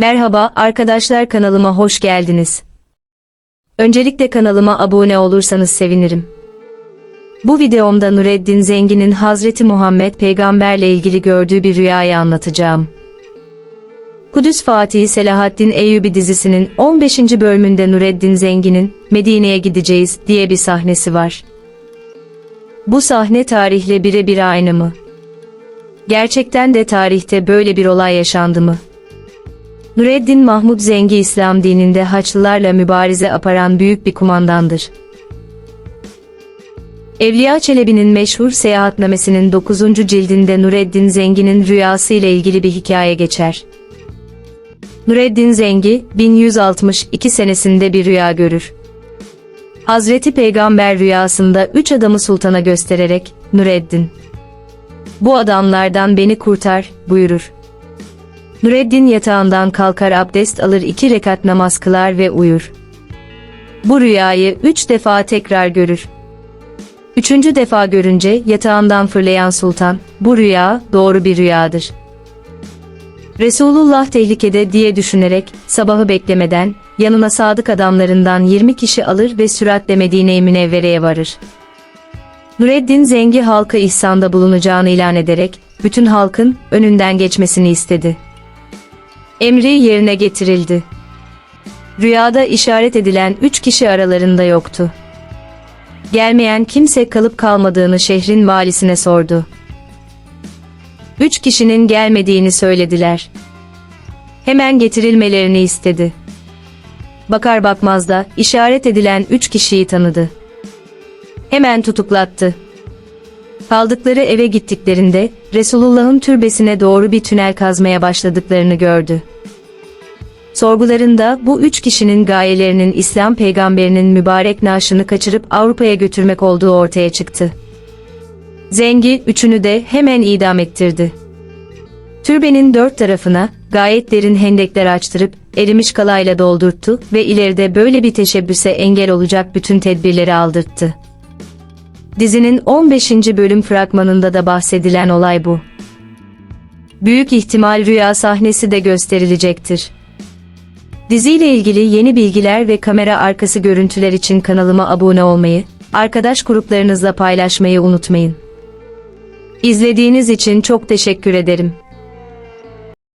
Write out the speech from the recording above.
Merhaba arkadaşlar kanalıma hoş geldiniz. Öncelikle kanalıma abone olursanız sevinirim. Bu videomda Nureddin Zengin'in Hazreti Muhammed peygamberle ilgili gördüğü bir rüyayı anlatacağım. Kudüs Fatihi Selahaddin Eyyubi dizisinin 15. bölümünde Nureddin Zengin'in Medine'ye gideceğiz diye bir sahnesi var. Bu sahne tarihle birebir aynı mı? Gerçekten de tarihte böyle bir olay yaşandı mı? Nureddin Mahmud Zengi İslam dininde Haçlılarla mübarize aparan büyük bir kumandandır. Evliya Çelebi'nin meşhur seyahatnamesinin 9. cildinde Nureddin Zengi'nin rüyası ile ilgili bir hikaye geçer. Nureddin Zengi, 1162 senesinde bir rüya görür. Hazreti Peygamber rüyasında üç adamı sultana göstererek, Nureddin, bu adamlardan beni kurtar, buyurur. Nureddin yatağından kalkar abdest alır iki rekat namaz kılar ve uyur. Bu rüyayı üç defa tekrar görür. Üçüncü defa görünce yatağından fırlayan sultan, bu rüya doğru bir rüyadır. Resulullah tehlikede diye düşünerek sabahı beklemeden yanına sadık adamlarından 20 kişi alır ve süratle Medine-i Münevvere'ye varır. Nureddin Zengi halka ihsanda bulunacağını ilan ederek bütün halkın önünden geçmesini istedi. Emri yerine getirildi. Rüyada işaret edilen üç kişi aralarında yoktu. Gelmeyen kimse kalıp kalmadığını şehrin valisine sordu. Üç kişinin gelmediğini söylediler. Hemen getirilmelerini istedi. Bakar bakmaz da işaret edilen üç kişiyi tanıdı. Hemen tutuklattı. Kaldıkları eve gittiklerinde Resulullah'ın türbesine doğru bir tünel kazmaya başladıklarını gördü. Sorgularında bu üç kişinin gayelerinin İslam peygamberinin mübarek naaşını kaçırıp Avrupa'ya götürmek olduğu ortaya çıktı. Zengi üçünü de hemen idam ettirdi. Türbenin dört tarafına gayet derin hendekler açtırıp erimiş kalayla doldurttu ve ileride böyle bir teşebbüse engel olacak bütün tedbirleri aldırttı. Dizinin 15. bölüm fragmanında da bahsedilen olay bu. Büyük ihtimal rüya sahnesi de gösterilecektir. Diziyle ilgili yeni bilgiler ve kamera arkası görüntüler için kanalıma abone olmayı, arkadaş gruplarınızla paylaşmayı unutmayın. İzlediğiniz için çok teşekkür ederim.